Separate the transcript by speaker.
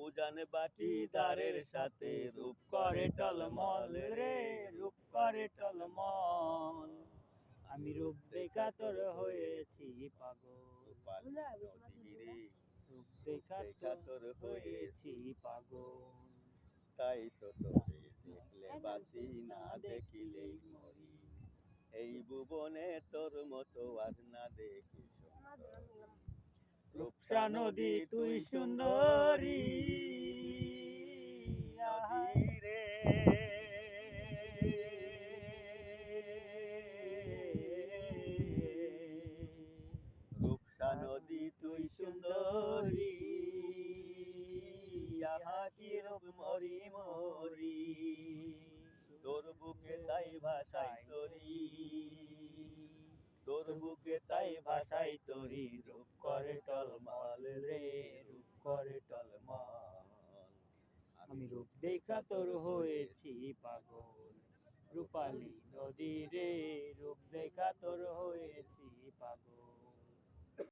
Speaker 1: উজান বাটি দারের সাথে রূপ করে টলমল রে
Speaker 2: রূপ করে টলমল। আমি রূপ দেখা তোর হয়েছি পাগল।
Speaker 1: রূপালী নদী রে
Speaker 2: রূপ দেখা
Speaker 1: দেখা
Speaker 2: তোর
Speaker 1: তোর
Speaker 2: হয়েছি পাগল।
Speaker 1: তাই তো তোকে দেখলে বাসি না দেখিলেই মরি। এই ভুবনে তোর মতো আজ না দেখি।
Speaker 2: রূপসা নদী তুই সুন্দরী।
Speaker 1: রে রূপসা নদী তুই সুন্দরী। আহা কি রূপ মরি মরি। তোর বুকে তাই ভাষাই তরি। তোর বুকে তাই ভাষাই তরি রূপ।
Speaker 2: আমি রূপ দেখা তোর হয়েছি পাগল। রূপালী নদী রে